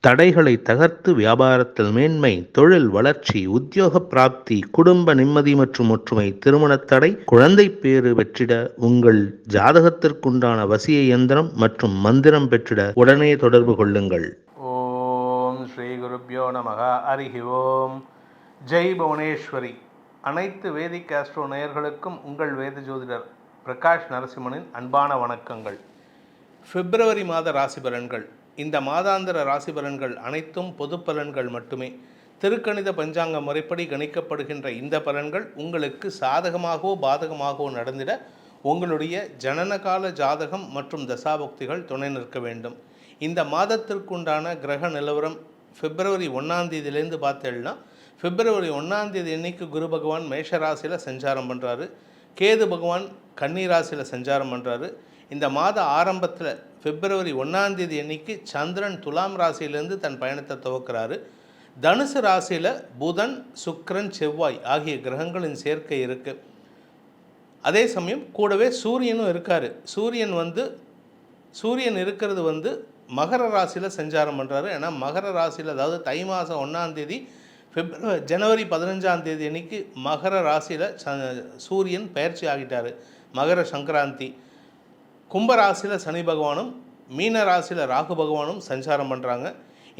தடைகளை தகர்த்து வியாபாரத்தில் மேன்மை தொழில் வளர்ச்சி உத்தியோக பிராப்தி குடும்ப நிம்மதி மற்றும் ஒற்றுமை திருமணத் தடை குழந்தை பேறு பெற்றிட உங்கள் ஜாதகத்திற்குண்டான வசிய இயந்திரம் மற்றும் மந்திரம் பெற்றிட உடனே தொடர்பு கொள்ளுங்கள். ஓம் ஸ்ரீ குருப்யோ நமக. ஹரிஹி ஓம். ஜெய் புவனேஸ்வரி. அனைத்து வேதிக் ஆஸ்ட்ரோ நேயர்களுக்கும் உங்கள் வேத ஜோதிடர் பிரகாஷ் நரசிம்மனின் அன்பான வணக்கங்கள். பிப்ரவரி மாத ராசி பலன்கள் இந்த மாதாந்திர ராசி பலன்கள் அனைத்தும் பொது பலன்கள் மட்டுமே. திருக்கணித பஞ்சாங்க முறைப்படி கணிக்கப்படுகின்ற இந்த பலன்கள் உங்களுக்கு சாதகமாகவோ பாதகமாகவோ நடந்திட உங்களுடைய ஜனனகால ஜாதகம் மற்றும் தசாபக்திகள் துணை நிற்க வேண்டும். இந்த மாதத்திற்குண்டான கிரக நிலவரம் பிப்ரவரி ஒன்றாம் தேதியிலேருந்து பார்த்தேன்னா பிப்ரவரி ஒன்றாம் தேதி அன்னைக்கு குரு பகவான் மேஷராசியில் சஞ்சாரம் பண்ணுறாரு கேது பகவான் கன்னிராசியில் சஞ்சாரம் பண்ணுறாரு இந்த மாத ஆரம்பத்தில் பிப்ரவரி ஒன்றாந்தேதி அன்னைக்கு சந்திரன் துலாம் ராசியிலேருந்து தன் பயணத்தை துவக்கிறாரு. தனுசு ராசியில் புதன் சுக்கிரன் செவ்வாய் ஆகிய கிரகங்களின் சேர்க்கை இருக்குது அதே சமயம் கூடவே சூரியனும் இருக்கார். சூரியன் வந்து சூரியன் இருக்கிறது வந்து மகர ராசியில் சஞ்சாரம் பண்ணுறாரு ஏன்னா மகர ராசியில் அதாவது தை மாதம் ஒன்றாந்தேதி பிப்ரவரி ஜனவரி பதினஞ்சாம் தேதி அன்னைக்கு மகர ராசியில் சூரியன் பயிற்சி ஆகிட்டார். மகர சங்கராந்தி. கும்ப ராசியில் சனி பகவானும் மீன ராசியில் ராகு பகவானும் சஞ்சாரம் பண்ணுறாங்க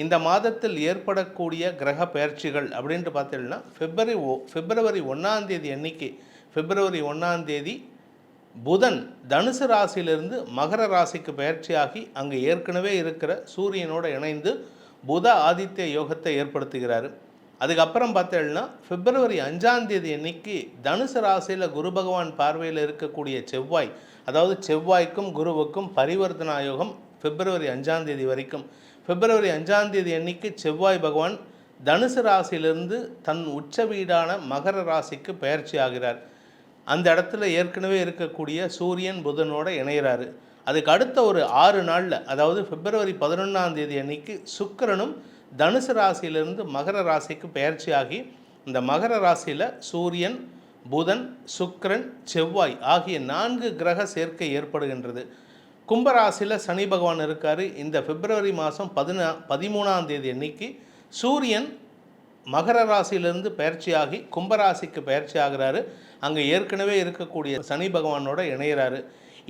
இந்த மாதத்தில் ஏற்படக்கூடிய கிரக பயிற்சிகள் அப்படின்ட்டு பார்த்தீங்கன்னா பிப்ரவரி ஓ பிப்ரவரி ஒன்றாம் தேதி அன்னைக்கு பிப்ரவரி ஒன்றாம் தேதி புதன் தனுசு ராசியிலிருந்து மகர ராசிக்கு பயிற்சியாகி அங்கே ஏற்கனவே இருக்கிற சூரியனோடு இணைந்து புத ஆதித்ய யோகத்தை ஏற்படுத்துகிறார். அதுக்கப்புறம் பார்த்தேன்னா பிப்ரவரி அஞ்சாந்தேதி அன்னைக்கு தனுசு ராசியில் குரு பகவான் பார்வையில் இருக்கக்கூடிய செவ்வாய் அதாவது செவ்வாய்க்கும் குருவுக்கும் பரிவர்த்தனா யோகம் பிப்ரவரி அஞ்சாந்தேதி வரைக்கும். பிப்ரவரி அஞ்சாந்தேதி அன்னைக்கு செவ்வாய் பகவான் தனுசு ராசியிலிருந்து தன் உச்ச வீடான மகர ராசிக்கு பயிற்சி ஆகிறார். அந்த இடத்துல ஏற்கனவே இருக்கக்கூடிய சூரியன் புதனோட இணைகிறாரு அதுக்கு அடுத்த ஒரு ஆறு நாளில் அதாவது பிப்ரவரி பதினொன்றாம் தேதி அன்னைக்கு சுக்கிரனும் தனுசு ராசியிலிருந்து மகர ராசிக்கு பயிற்சியாகி இந்த மகர ராசியில் சூரியன் புதன் சுக்ரன் செவ்வாய் ஆகிய நான்கு கிரக சேர்க்கை ஏற்படுகின்றது. கும்பராசியில் சனி பகவான் இருக்கார். இந்த பிப்ரவரி மாதம் பதினா பதிமூணாம் தேதி அன்னைக்கு சூரியன் மகர ராசியிலிருந்து பயிற்சியாகி கும்பராசிக்கு பயிற்சி ஆகிறாரு அங்கே ஏற்கனவே இருக்கக்கூடிய சனி பகவானோட இணையிறாரு.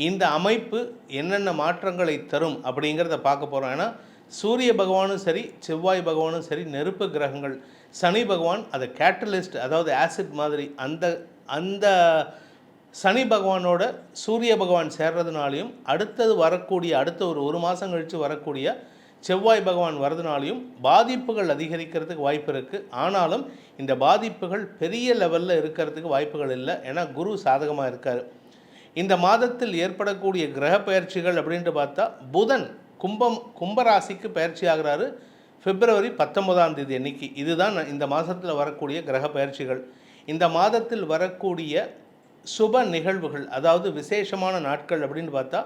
இந்த அமைப்பு என்னென்ன மாற்றங்களை தரும் அப்படிங்கிறத பார்க்க போகிறோம் ஏன்னா சூரிய பகவானும் சரி செவ்வாய் பகவானும் சரி நெருப்பு கிரகங்கள் சனி பகவான் அதை கேட்டலிஸ்ட் அதாவது ஆசிட் மாதிரி அந்த அந்த சனி பகவானோட சூரிய பகவான் சேர்றதுனாலையும் அடுத்தது வரக்கூடிய அடுத்த ஒரு ஒரு மாதம் கழித்து வரக்கூடிய செவ்வாய் பகவான் வரதுனாலையும் பாதிப்புகள் அதிகரிக்கிறதுக்கு வாய்ப்பு இருக்குது ஆனாலும் இந்த பாதிப்புகள் பெரிய லெவலில் இருக்கிறதுக்கு வாய்ப்புகள் இல்லை. ஏன்னா குரு சாதகமாக இருக்கார். இந்த மாதத்தில் ஏற்படக்கூடிய கிரக பயிற்சிகள் அப்படின்ட்டு பார்த்தா புதன் கும்பம் கும்பராசிக்கு பயிற்சி ஆகிறாரு. பிப்ரவரி பத்தொன்பதாம் தேதி அன்னைக்கு. இதுதான் இந்த மாதத்தில் வரக்கூடிய கிரக பயிற்சிகள். இந்த மாதத்தில் வரக்கூடிய சுப நிகழ்வுகள் அதாவது விசேஷமான நாட்கள் அப்படின்னு பார்த்தா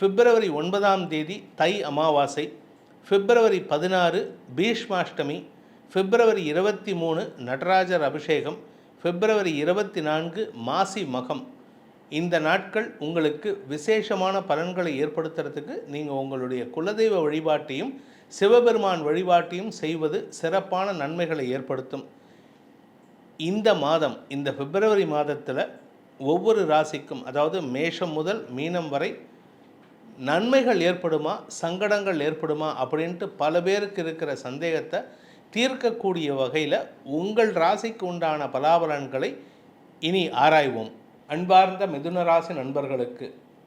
பிப்ரவரி ஒன்பதாம் தேதி தை அமாவாசை பிப்ரவரி பதினாறு பீஷ்மாஷ்டமி பிப்ரவரி இருபத்தி மூணு நடராஜர் அபிஷேகம் பிப்ரவரி இருபத்தி நான்கு மாசி மகம். இந்த நாட்கள் உங்களுக்கு விசேஷமான பலன்களை ஏற்படுத்துறதுக்கு நீங்கள் உங்களுடைய குலதெய்வ வழிபாட்டையும் சிவபெருமான் வழிபாட்டையும் செய்வது சிறப்பான நன்மைகளை ஏற்படுத்தும். இந்த மாதம் இந்த பிப்ரவரி மாதத்தில் ஒவ்வொரு ராசிக்கும் அதாவது மேஷம் முதல் மீனம் வரை நன்மைகள் ஏற்படுமா சங்கடங்கள் ஏற்படுமா அப்படின்ட்டு பல பேருக்கு இருக்கிற சந்தேகத்தை தீர்க்கக்கூடிய வகையில் உங்கள் ராசிக்கு உண்டான பலாபலன்களை இனி ஆராய்வோம். அன்பார்ந்த மிதுனராசி நண்பர்களுக்கு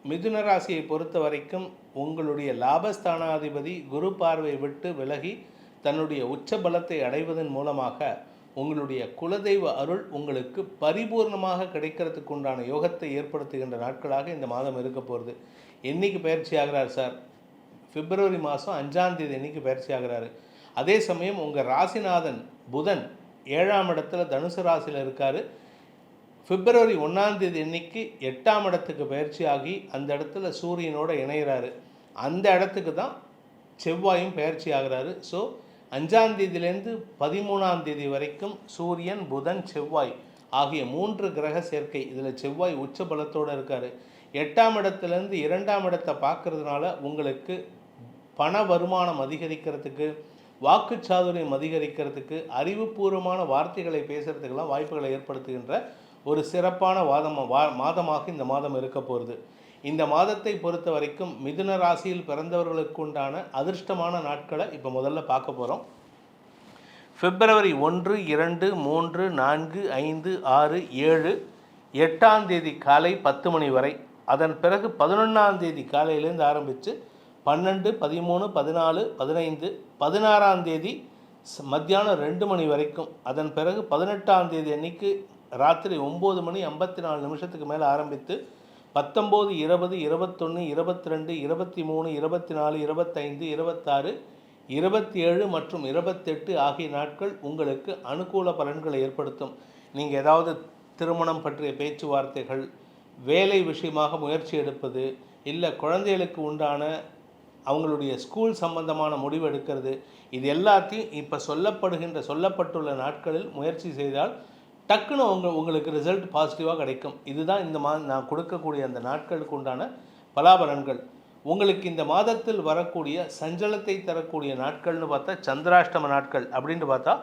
மிதுனராசியை பொறுத்த வரைக்கும் உங்களுடைய லாபஸ்தானாதிபதி குரு பார்வை விட்டு விலகி தன்னுடைய உச்ச பலத்தை அடைவதன் மூலமாக உங்களுடைய குலதெய்வ அருள் உங்களுக்கு பரிபூர்ணமாக கிடைக்கிறதுக்கு உண்டான யோகத்தை ஏற்படுத்துகின்ற நாட்களாக இந்த மாதம் இருக்க போகிறது என்னைக்கு பயிற்சி ஆகிறார் சார். பிப்ரவரி மாதம் அஞ்சாம் தேதி என்னைக்கு பயிற்சி ஆகிறாரு. அதே சமயம் உங்கள் ராசிநாதன் புதன் ஏழாம் இடத்துல தனுசு ராசியில் இருக்கார். பிப்ரவரி ஒன்றாம் தேதி எட்டாம் இடத்துக்கு பயிற்சி ஆகி அந்த இடத்துல சூரியனோட இணைகிறாரு அந்த இடத்துக்கு தான் செவ்வாயும் பயிற்சி ஆகிறாரு. ஸோ அஞ்சாம் தேதியிலேருந்து பதிமூணாம் தேதி வரைக்கும் சூரியன் புதன் செவ்வாய் ஆகிய மூன்று கிரக சேர்க்கை இதில் செவ்வாய் உச்ச பலத்தோடு இருக்கார். எட்டாம் இடத்துலேருந்து இரண்டாம் இடத்தை பார்க்கறதுனால உங்களுக்கு பண வருமானம் அதிகரிக்கிறதுக்கு வாக்குச்சாதுரியம் அதிகரிக்கிறதுக்கு அறிவுபூர்வமான வார்த்தைகளை பேசுகிறதுக்கெல்லாம் வாய்ப்புகளை ஏற்படுத்துகின்ற ஒரு சிறப்பான வாதம் வா மாதமாக இந்த மாதம் இருக்க போகிறது இந்த மாதத்தை பொறுத்த வரைக்கும் மிதுன ராசியில் பிறந்தவர்களுக்கு உண்டான அதிர்ஷ்டமான நாட்களை இப்போ முதல்ல பார்க்க போகிறோம் பிப்ரவரி ஒன்று இரண்டு மூன்று நான்கு ஐந்து ஆறு ஏழு எட்டாம் தேதி காலை பத்து மணி வரை. அதன் பிறகு பதினொன்றாம் தேதி காலையிலேருந்து ஆரம்பித்து பன்னெண்டு பதிமூணு பதினாலு பதினைந்து பதினாறாம் தேதி மத்தியானம் ரெண்டு மணி வரைக்கும். அதன் பிறகு பதினெட்டாம் தேதி அன்னைக்கு ராத்திரி ஒம்பது மணி ஐம்பத்தி நாலு நிமிஷத்துக்கு மேலே ஆரம்பித்து பத்தொம்போது இருபது இருபத்தொன்று இருபத்தி ரெண்டு இருபத்தி மூணு இருபத்தி நாலு இருபத்தைந்து இருபத்தாறு இருபத்தி ஏழு மற்றும் இருபத்தெட்டு ஆகிய நாட்கள் உங்களுக்கு அனுகூல பலன்களை ஏற்படுத்தும். நீங்கள் ஏதாவது திருமணம் பற்றிய பேச்சுவார்த்தைகள் வேலை விஷயமாக முயற்சி எடுப்பது இல்லை குழந்தைகளுக்கு உண்டான அவங்களுடைய ஸ்கூல் சம்பந்தமான முடிவு எடுக்கிறது இது எல்லாத்தையும் இப்போ சொல்லப்படுகின்ற சொல்லப்பட்டுள்ள நாட்களில் முயற்சி செய்தால் டக்குன்னு உங்க உங்களுக்கு ரிசல்ட் பாசிட்டிவாக கிடைக்கும். இதுதான் இந்த மா நான் கொடுக்கக்கூடிய அந்த நாட்களுக்கு உண்டான பலாபலன்கள். உங்களுக்கு இந்த மாதத்தில் வரக்கூடிய சஞ்சலத்தை தரக்கூடிய நாட்கள்னு பார்த்தா சந்திராஷ்டம நாட்கள் அப்படின்னு பார்த்தா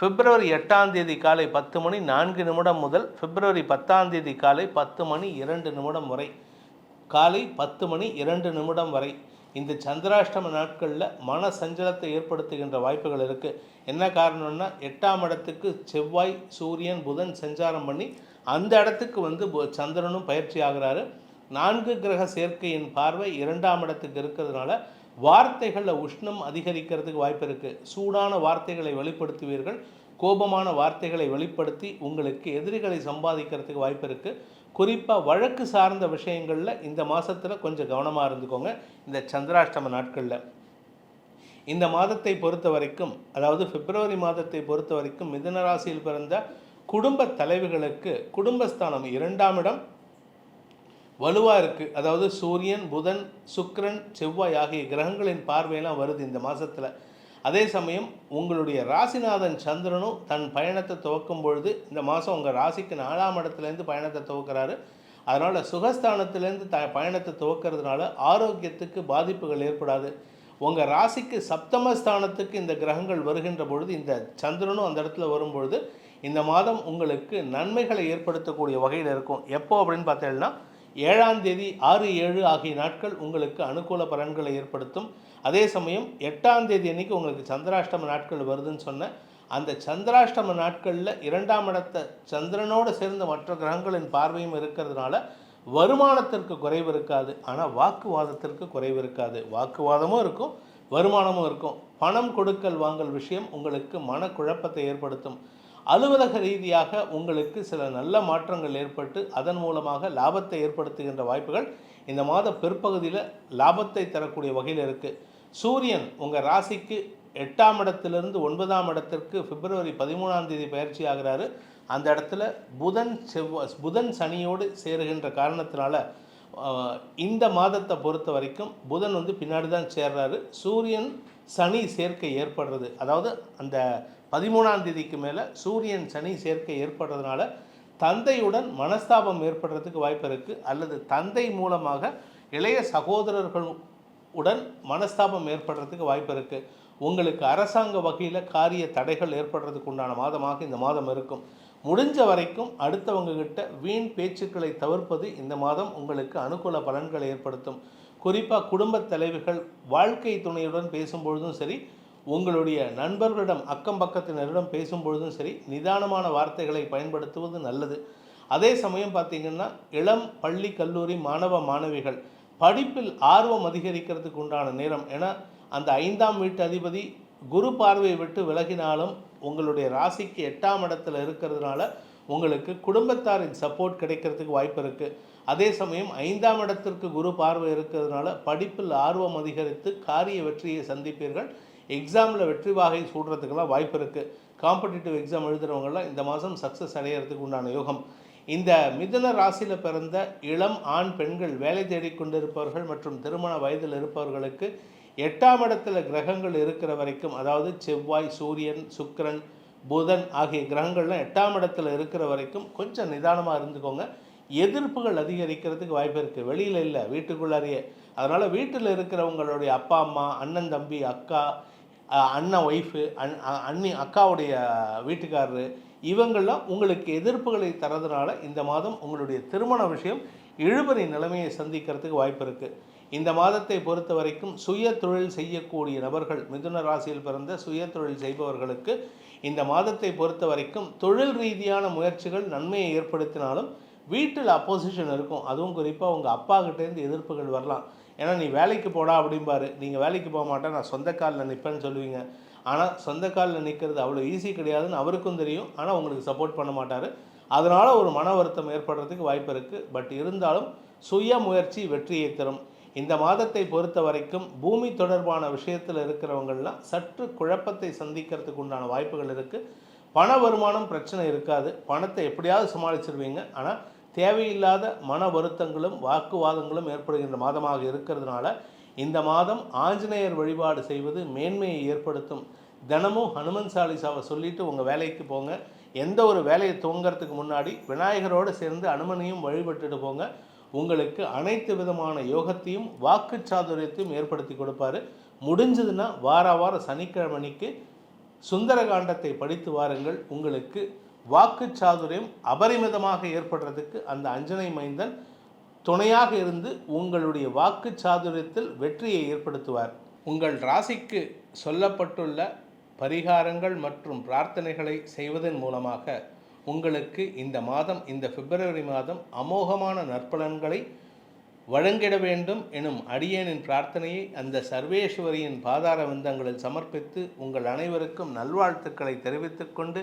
பிப்ரவரி எட்டாம் தேதி காலை பத்து மணி நான்கு நிமிடம் முதல் பிப்ரவரி பத்தாம் தேதி காலை பத்து மணி இரண்டு நிமிடம் வரை. காலை பத்து மணி இரண்டு நிமிடம் வரை. இந்த சந்திராஷ்டம நாட்களில் மன சஞ்சலத்தை ஏற்படுத்துகின்ற வாய்ப்புகள் இருக்குது என்ன காரணம்னா எட்டாம் இடத்துக்கு செவ்வாய் சூரியன் புதன் சஞ்சாரம் பண்ணி அந்த இடத்துக்கு வந்து சந்திரனும் பயிற்சி ஆகிறாரு. நான்கு கிரக சேர்க்கையின் பார்வை இரண்டாம் இடத்துக்கு இருக்கிறதுனால வார்த்தைகளில் உஷ்ணம் அதிகரிக்கிறதுக்கு வாய்ப்பு இருக்குது சூடான வார்த்தைகளை வெளிப்படுத்துவீர்கள். கோபமான வார்த்தைகளை வெளிப்படுத்தி உங்களுக்கு எதிரிகளை சம்பாதிக்கிறதுக்கு வாய்ப்பு இருக்குது குறிப்பாக வழக்கு சார்ந்த விஷயங்களில் இந்த மாதத்தில் கொஞ்சம் கவனமாக இருந்துக்கோங்க. இந்த சந்திராஷ்டம நாட்களில். இந்த மாதத்தை பொறுத்த வரைக்கும் அதாவது பிப்ரவரி மாதத்தை பொறுத்த வரைக்கும் மிதனராசியில் பிறந்த குடும்ப தலைவிகளுக்கு குடும்பஸ்தானம் இரண்டாம் இடம். வலுவாக இருக்குது அதாவது சூரியன் புதன் சுக்ரன் செவ்வாய் ஆகிய கிரகங்களின் பார்வையெல்லாம் வருது இந்த மாதத்தில் அதே சமயம் உங்களுடைய ராசிநாதன் சந்திரனும் தன் பயணத்தை துவக்கும் பொழுது இந்த மாதம் உங்கள் ராசிக்கு நாலாம் இடத்துலேருந்து பயணத்தை துவக்கிறாரு. அதனால் சுகஸ்தானத்திலேருந்து த பயணத்தை துவக்கிறதுனால ஆரோக்கியத்துக்கு பாதிப்புகள் ஏற்படாது. உங்கள் ராசிக்கு சப்தமஸ்தானத்துக்கு இந்த கிரகங்கள் வருகின்ற பொழுது இந்த சந்திரனும் அந்த இடத்துல வரும்பொழுது இந்த மாதம் உங்களுக்கு நன்மைகளை ஏற்படுத்தக்கூடிய வகையில் இருக்கும். எப்போ அப்படின்னு பார்த்தீங்கன்னா ஏழாம் தேதி ஆறு ஏழு ஆகிய நாட்கள் உங்களுக்கு அனுகூல பலன்களை ஏற்படுத்தும். அதே சமயம் எட்டாம் தேதி அன்னைக்கு உங்களுக்கு சந்திராஷ்டம நாட்கள் வருதுன்னு சொன்னேன் அந்த சந்திராஷ்டம நாட்களில் இரண்டாம் இடத்த சந்திரனோடு சேர்ந்த மற்ற கிரகங்களின் பார்வையும் இருக்கிறதுனால வருமானத்திற்கு குறைவு இருக்காது. ஆனால் வாக்குவாதத்திற்கு குறைவு இருக்காது. வாக்குவாதமும் இருக்கும் வருமானமும் இருக்கும். பணம் கொடுக்கல் வாங்கல் விஷயம் உங்களுக்கு மனக்குழப்பத்தை ஏற்படுத்தும். அலுவலக ரீதியாக உங்களுக்கு சில நல்ல மாற்றங்கள் ஏற்பட்டு அதன் மூலமாக லாபத்தை ஏற்படுத்துகின்ற வாய்ப்புகள் இந்த மாத பிற்பகுதியில் லாபத்தை தரக்கூடிய வகையில் இருக்குது சூரியன் உங்கள் ராசிக்கு எட்டாம் இடத்திலிருந்து ஒன்பதாம் இடத்திற்கு பிப்ரவரி பதிமூணாம் தேதி பயிற்சி ஆகிறாரு. அந்த இடத்துல புதன் செவ்வாய் புதன் சனியோடு சேருகின்ற காரணத்தினால இந்த மாதத்தை பொறுத்த வரைக்கும் புதன் வந்து பின்னாடி தான் சேர்றாரு. சூரியன் சனி சேர்க்கை ஏற்படுறது. அதாவது அந்த பதிமூணாம் தேதிக்கு மேலே சூரியன் சனி சேர்க்கை ஏற்படுறதுனால தந்தையுடன் மனஸ்தாபம் ஏற்படுறதுக்கு வாய்ப்பு இருக்குது அல்லது தந்தை மூலமாக இளைய சகோதரர்கள் உடன் மனஸ்தாபம் ஏற்படுறதுக்கு வாய்ப்பு இருக்குது உங்களுக்கு அரசாங்க வகையில் காரிய தடைகள் ஏற்படுறதுக்கு உண்டான மாதமாக இந்த மாதம் இருக்கும். முடிஞ்ச வரைக்கும் அடுத்தவங்ககிட்ட வீண் பேச்சுக்களை தவிர்ப்பது இந்த மாதம் உங்களுக்கு அனுகூல பலன்களை ஏற்படுத்தும். குறிப்பாக குடும்பத் தலைவிகள் வாழ்க்கை துணையுடன் பேசும்பொழுதும் சரி உங்களுடைய நண்பர்களிடம் அக்கம் பக்கத்தினரிடம் பேசும்பொழுதும் சரி நிதானமான வார்த்தைகளை பயன்படுத்துவது நல்லது. அதே சமயம் பார்த்தீங்கன்னா இளம் பள்ளி கல்லூரி மாணவ மாணவிகள் படிப்பில் ஆர்வம் அதிகரிக்கிறதுக்கு உண்டான நேரம். ஏன்னா அந்த ஐந்தாம் வீட்டு அதிபதி குரு பார்வையை விட்டு விலகினாலும் உங்களுடைய ராசிக்கு எட்டாம் இடத்துல இருக்கிறதுனால உங்களுக்கு குடும்பத்தாரின் சப்போர்ட் கிடைக்கிறதுக்கு வாய்ப்பு இருக்குது அதே சமயம் ஐந்தாம் இடத்திற்கு குரு பார்வை இருக்கிறதுனால படிப்பில் ஆர்வம் அதிகரித்து காரிய வெற்றியை சந்திப்பீர்கள். எக்ஸாமில் வெற்றி வாகை சூடுறதுக்கெல்லாம் வாய்ப்பு இருக்குது காம்படிட்டிவ் எக்ஸாம் எழுதுகிறவங்களாம் இந்த மாதம் சக்ஸஸ் அடையிறதுக்கு உண்டான யோகம். இந்த மிதுன ராசியில் பிறந்த இளம் ஆண் பெண்கள் வேலை தேடிக்கொண்டிருப்பவர்கள் மற்றும் திருமண வயதில் இருப்பவர்களுக்கு எட்டாம் இடத்துல கிரகங்கள் இருக்கிற வரைக்கும் அதாவது செவ்வாய் சூரியன் சுக்கரன் புதன் ஆகிய கிரகங்கள்லாம் எட்டாம் இடத்துல இருக்கிற வரைக்கும் கொஞ்சம் நிதானமாக இருந்துக்கோங்க. எதிர்ப்புகள் அதிகரிக்கிறதுக்கு வாய்ப்பு இருக்குது வெளியில் இல்லை வீட்டுக்குள்ளாரியே. அதனால் வீட்டில் இருக்கிறவங்களுடைய அப்பா அம்மா அண்ணன் தம்பி அக்கா அண்ணன் ஒய்ஃபு அண் அண்ணி அக்காவுடைய வீட்டுக்காரரு இவங்கெல்லாம் உங்களுக்கு எதிர்ப்புகளை தரதுனால இந்த மாதம் உங்களுடைய திருமண விஷயம் இழுபறி நிலைமையை சந்திக்கிறதுக்கு வாய்ப்பு இருக்குது இந்த மாதத்தை பொறுத்த வரைக்கும் சுய தொழில் செய்யக்கூடிய நபர்கள் மிதுன ராசியில் பிறந்த சுய தொழில் செய்பவர்களுக்கு இந்த மாதத்தை பொறுத்த வரைக்கும் தொழில் ரீதியான முயற்சிகள் நன்மையை ஏற்படுத்தினாலும் வீட்டில் அப்போசிஷன் இருக்கும். அதுவும் குறிப்பாக உங்கள் அப்பா கிட்டேருந்து எதிர்ப்புகள் வரலாம். ஏன்னா நீ வேலைக்கு போடா அப்படிம்பாரு. நீங்கள் வேலைக்கு போக மாட்டேன் நான் சொந்த காலில் நிற்பேன்னு சொல்லுவீங்க. ஆனால் சொந்த காலில் நிற்கிறது அவ்வளோ ஈஸி கிடையாதுன்னு அவருக்கும் தெரியும். ஆனால் உங்களுக்கு சப்போர்ட் பண்ண மாட்டார். அதனால் ஒரு மன வருத்தம் ஏற்படுறதுக்கு வாய்ப்பு இருக்குது பட் இருந்தாலும் சுய முயற்சி வெற்றியை தரும். இந்த மாதத்தை பொறுத்த வரைக்கும் பூமி தொடர்பான விஷயத்தில் இருக்கிறவங்கள்லாம் சற்று குழப்பத்தை சந்திக்கிறதுக்கு உண்டான வாய்ப்புகள் இருக்குது பண வருமானம் பிரச்சனை இருக்காது. பணத்தை எப்படியாவது சமாளிச்சிருவீங்க. ஆனால் தேவையில்லாத மன வருத்தங்களும் வாக்குவாதங்களும் ஏற்படுகின்ற மாதமாக இருக்கிறதுனால இந்த மாதம் ஆஞ்சநேயர் வழிபாடு செய்வது மேன்மையை ஏற்படுத்தும். தினமும் ஹனுமன் சாலிசாவை சொல்லிட்டு உங்கள் வேலைக்கு போங்க. எந்த ஒரு வேலையை துவங்கறதுக்கு முன்னாடி விநாயகரோடு சேர்ந்து அனுமனையும் வழிபட்டுட்டு போங்க. உங்களுக்கு அனைத்து விதமான யோகத்தையும் வாக்கு சாதுரியத்தையும் ஏற்படுத்தி கொடுப்பாரு. முடிஞ்சதுன்னா வார வாரம் சனிக்கிழமைக்கு சுந்தரகாண்டத்தை படித்து வாருங்கள். உங்களுக்கு வாக்கு சாதுரியம் அபரிமிதமாக ஏற்படுறதுக்கு அந்த அஞ்சனை மைந்தன் துணையாக இருந்து உங்களுடைய வாக்கு சாதுரியத்தில் வெற்றியை ஏற்படுத்துவார். உங்கள் ராசிக்கு சொல்லப்பட்டுள்ள பரிகாரங்கள் மற்றும் பிரார்த்தனைகளை செய்வதன் மூலமாக உங்களுக்கு இந்த மாதம் இந்த பிப்ரவரி மாதம் அமோகமான நற்பலன்களை வழங்கிட வேண்டும் எனும் அடியேனின் பிரார்த்தனையை அந்த சர்வேஸ்வரியின் பாதார விந்தங்களில் சமர்ப்பித்து உங்கள் அனைவருக்கும் நல்வாழ்த்துக்களை தெரிவித்துக்கொண்டு